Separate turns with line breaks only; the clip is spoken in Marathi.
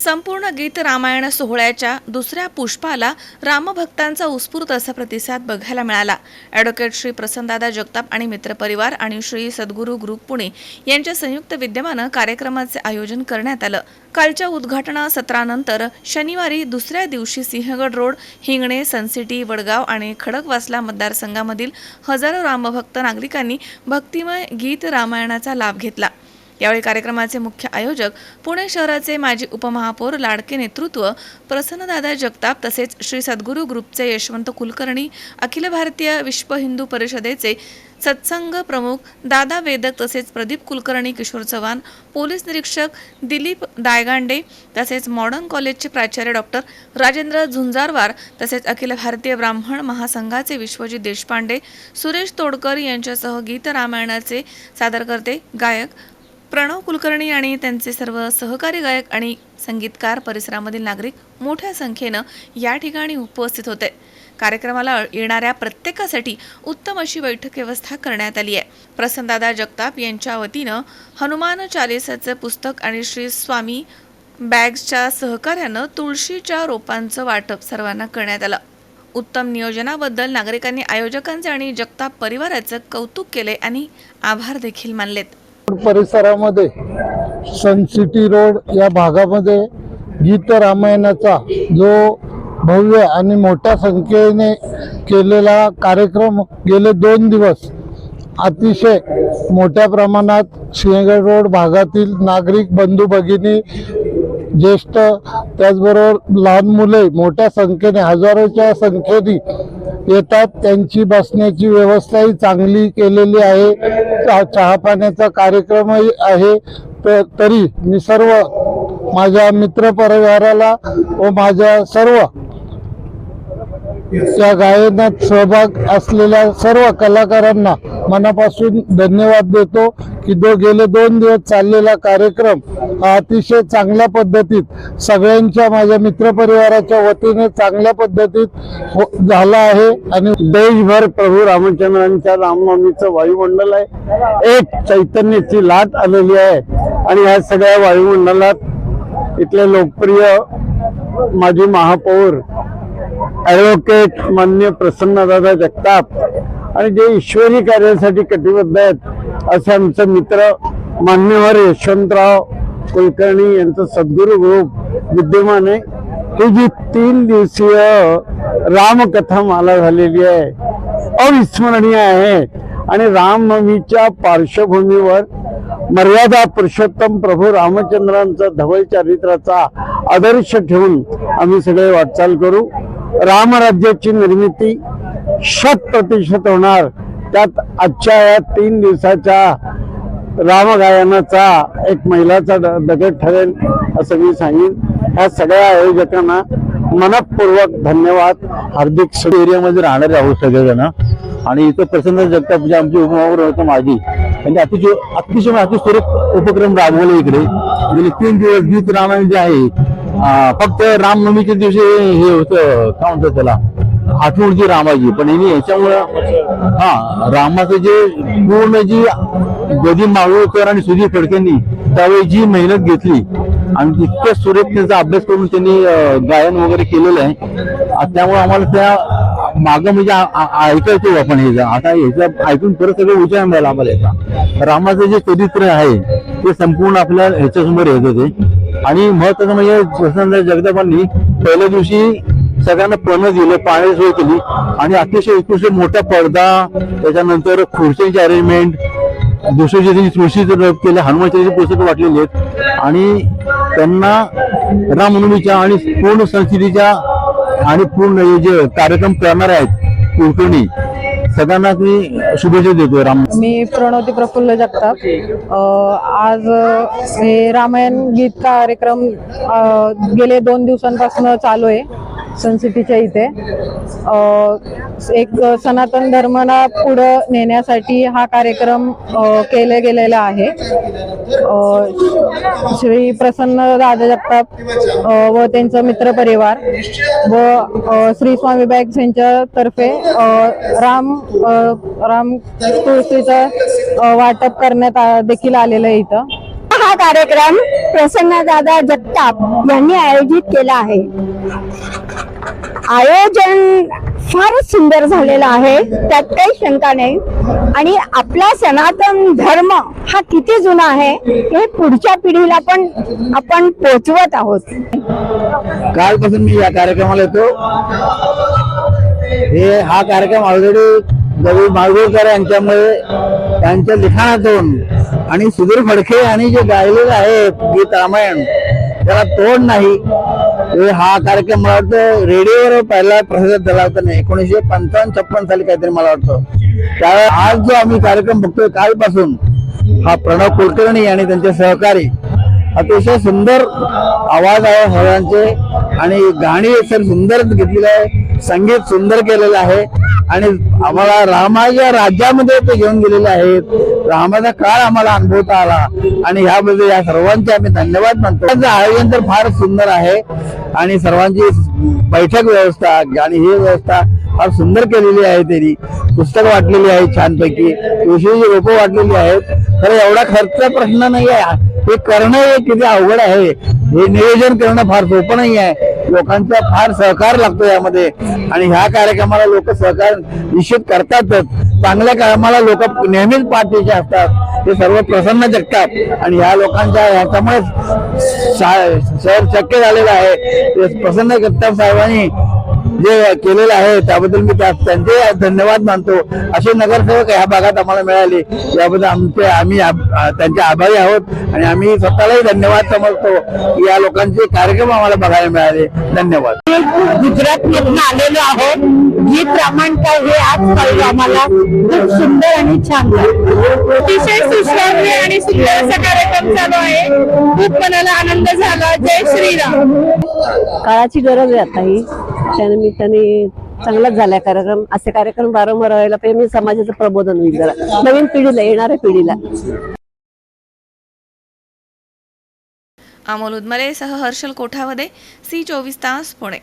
संपूर्ण गीत रामायण सोहळ्याच्या दुसऱ्या पुष्पाला रामभक्तांचा उत्स्फूर्त असा प्रतिसाद बघायला मिळाला. ॲडव्होकेट श्री प्रसन्नदादा जगताप आणि मित्रपरिवार आणि श्री सद्गुरू ग्रुप पुणे यांच्या संयुक्त विद्यमानं कार्यक्रमाचे आयोजन करण्यात आलं. कालच्या उद्घाटन सत्रानंतर शनिवारी दुसऱ्या दिवशी Sinhagad road Hingane Sun City Wadgaon आणि खडकवासला मतदारसंघामधील हजारो रामभक्त नागरिकांनी भक्तिमय गीत रामायणाचा लाभ घेतला. यावेळी कार्यक्रमाचे मुख्य आयोजक पुणे शहराचे माजी उपमहापौर लाडके नेतृत्व प्रसन्नदादा जगताप तसेच श्री सद्गुरू ग्रुपचे यशवंत कुलकर्णी अखिल भारतीय विश्व हिंदू परिषदेचे सत्संग प्रमुख दादा वेदक तसेच प्रदीप कुलकर्णी किशोर चव्हाण पोलीस निरीक्षक दिलीप दायगांडे तसेच मॉडर्न कॉलेजचे प्राचार्य डॉक्टर राजेंद्र झुंजारवार तसेच अखिल भारतीय ब्राह्मण महासंघाचे विश्वजित देशपांडे सुरेश तोडकर यांच्यासह गीत रामायणाचे सादरकर्ते गायक प्रणव कुलकर्णी आणि त्यांचे सर्व सहकारी गायक आणि संगीतकार परिसरामधील नागरिक मोठ्या संख्येनं या ठिकाणी उपस्थित होते. कार्यक्रमाला येणाऱ्या प्रत्येकासाठी उत्तम अशी बैठक व्यवस्था करण्यात आली आहे. प्रसन्नदादा जगताप यांच्या वतीनं हनुमान चालिसाचं पुस्तक आणि श्री स्वामी बॅग्सच्या सहकार्यानं तुळशीच्या रोपांचं वाटप सर्वांना करण्यात आलं. उत्तम नियोजनाबद्दल नागरिकांनी आयोजकांचे आणि जगताप परिवाराचं कौतुक केले आणि आभार देखील मानलेत.
परिसरामध्ये सनसिटी रोड या भागामध्ये गीत रामायणाचा जो भव्य आणि मोठ्या संख्येने केलेला कार्यक्रम गेले दोन दिवस अतिशय मोठ्या प्रमाणात सिंहगड रोड भागातील नागरिक बंधू भगिनी ज्येष्ठ त्याचबरोबर लहान मुले मोठ्या संख्येने हजारोच्या संख्येने येतात. त्यांची बसण्याची व्यवस्थाही चांगली केलेली आहे. चहा पाण्याचा कार्यक्रमही आहे. तरी मी सर्व माझ्या मित्र परिवाराला व माझ्या सर्व या गायनात सहभाग असलेल्या सर्व कलाकारांना मनापासून धन्यवाद देतो की दो गेले दोन दिवस चाललेला कार्यक्रम हा अतिशय चांगल्या पद्धतीत सगळ्यांच्या माझ्या मित्रपरिवाराच्या वतीने चांगल्या पद्धतीत हो- झाला आहे आणि देशभर प्रभू रामचंद्रांच्या रामनवमीचं वायुमंडल आहे. एक चैतन्याची लाट आलेली आहे. आणि ह्या सगळ्या वायुमंडलात इथले लोकप्रिय माजी महापौर ॲडव्होकेट मान्य प्रसन्नदादा जगताप आणि जे ईश्वरी कार्यासाठी कटिबद्ध आहेत असे आमचे मित्र मान्यवर यशवंतराव कुलकर्णी यांचं सद्गुरू ग्रुप विद्यमान आहे. ही जी तीन दिवसीय रामकथा माला झालेली आहे अविस्मरणीय आहे आणि रामनवमीच्या पार्श्वभूमीवर मर्यादा पुरुषोत्तम प्रभू रामचंद्रांचा धवल चारित्राचा आदर्श ठेवून आम्ही सगळे वाटचाल करू. रामराज्याची निर्मिती शत प्रतिशत होणार. त्यात आजच्या या तीन दिवसाच्या रामगायनाचा एक महिलाचा दगड ठरेल असं मी सांगेन. ह्या सगळ्या आयोजकांना मनपूर्वक धन्यवाद. हार्दिक
एरियामध्ये राहणारे आहोत सगळेजण. आणि इथं प्रसन्न जगताप म्हणजे आमचे उपमहापौर होतं माझी त्यांनी अतिशय अतिशय अतिस्वरूप उपक्रम राबवले इकडे. गेले तीन दिवस गीत रामायण जे आहे फक्त रामनवमीच्या दिवशी हे होतं काय म्हणतात त्याला? आठवण जी रामाची पण यांनी याच्यामुळं हा रामाचं जे पूर्ण जी गदी मावळकर आणि सुधीर फडकेंनी त्यावेळी जी मेहनत घेतली आणि इतक्या सुरेख त्यांचा अभ्यास करून त्यांनी गायन वगैरे केलेलं आहे त्यामुळे आम्हाला त्या मागं म्हणजे ऐकायचो आपण हे आता ह्याचं ऐकून परत सगळं उच्चार मिळाला आम्हाला याचा. रामाचं जे चरित्र आहे ते संपूर्ण आपल्या ह्याच्यासमोर येत होते. आणि महत्वाचं म्हणजे प्रसन्न जगदापांनी पहिल्या दिवशी सगळ्यांना पण दिलं पाण्याची सोय केली. आणि अतिशय उत्कृष्ट मोठा पडदा त्याच्यानंतर खुर्च्यांची अरेंजमेंट दुसऱ्या दिवशी तुळशीचं रथ केलं हनुमानच्या पुस्तकं वाटलेली आहेत. आणि त्यांना रामनवमीच्या आणि पूर्ण संस्कृतीच्या आणि पूर्ण जे कार्यक्रम करणार आहेत कुलकर्णी सगळ्यांना मी शुभेच्छा देतोय राम.
मी प्रणवती प्रफुल्ल जगताप. आज हे रामायण गीत कार्यक्रम गेले दोन दिवसांपासून चालू आहे. सनसिटीच्या इथे. एक सनातन धर्माला पुढं नेण्यासाठी हा कार्यक्रम केला गेलेला आहे. श्री प्रसन्न राजा जगताप व त्यांचा मित्रपरिवार व श्री स्वामी बॅग्स यांच्यातर्फे राम राम तुळशीचं वाटप करण्यात आ- देखील आलेलं आहे इथं.
हा कार्यक्रम प्रसन्न दादा जगताप यांनी आयोजित केला आहे. आयोजन फारच सुंदर झालेलं आहे. त्यात काही शंका नाही. आणि आपला सनातन धर्म हा किती जुना आहे हे पुढच्या पिढीला पण आपण पोचवत आहोत.
कालपासून मी या कार्यक्रमाला येतो. हे हा कार्यक्रम ऑलरेडी गवी माळगुळकर यांच्यामुळे त्यांच्या लिखाणातून आणि सुधीर फडके यांनी जे गायलेलं आहे गीत रामायण त्याला तोड नाही. हा कार्यक्रम मला वाटतं रेडिओवर पहिला प्रसारित झाला होता नाही एकोणीसशे पंचावन्न छप्पन साली काहीतरी मला वाटतं. त्यावेळी आज जो आम्ही कार्यक्रम बघतोय कालपासून हा प्रणव कुलकर्णी आणि त्यांचे सहकारी अतिशय सुंदर आवाज आहे सर्वांचे आणि गाणी सर सुंदर घेतलेलं आहे. संगीत सुंदर केलेलं आहे. आणि आम्हाला रामाच्या राज्यामध्ये ते घेऊन गेलेले आहेत. रामाचा काळ आम्हाला अनुभवता आला. आणि ह्याबद्दल या सर्वांचे आम्ही धन्यवाद मानतो. त्यांचं आयोजन तर फार सुंदर आहे. आणि सर्वांची बैठक व्यवस्था आणि ही व्यवस्था फार सुंदर केलेली आहे त्यांनी. पुस्तक वाटलेली आहे छानपैकी. तुळशीची रोपं वाटलेली आहेत. तर एवढा खर्च प्रश्न नाही आहे. हे करणं हे किती अवघड आहे. हे नियोजन करणं फार सोपं नाही आहे. लोकांचा फार सहकार लागतो यामध्ये. आणि ह्या कार्यक्रमाला लोक सहकार निश्चित करतातच. चांगल्या कामाला लोक नेहमीच पाठीचे असतात. ते सर्व प्रसन्न जगतात. आणि ह्या लोकांच्या ह्याच्यामुळे शहर शक्य झालेलं आहे. ते प्रसन्न जगताप साहेबांनी. जे केलेलं आहे त्याबद्दल मी त्या- त्यांचे धन्यवाद मानतो. असे नगरसेवक ह्या भागात आम्हाला मिळाले. याबद्दल आमचे आम्ही त्यांचे आभारी आहोत आणि आम्ही स्वतःलाही धन्यवाद समजतो की या लोकांचे कार्यक्रम आम्हाला बघायला मिळाले. धन्यवाद.
गुजरात मधून आलेलो आहोत. गीत रामायण काय हे आज कळलं आम्हाला. खूप सुंदर आणि छान
अतिशय सुश्राव्य आणि सुंदर असा कार्यक्रम चालू आहे. खूप मनाला आनंद झाला. जय श्रीराम.
काळाची गरज आहे आता ही. त्यानिमित्ताने चांगलाच झालाय कार्यक्रम. असे कार्यक्रम वारंवार व्हायला पाहिजे. मी समाजाचं प्रबोधन होईल जरा. नवीन पिढीला येणाऱ्या पिढीला.
अमोल उदमले सह हर्षल कोठावदे सी चोवीस तास पुणे.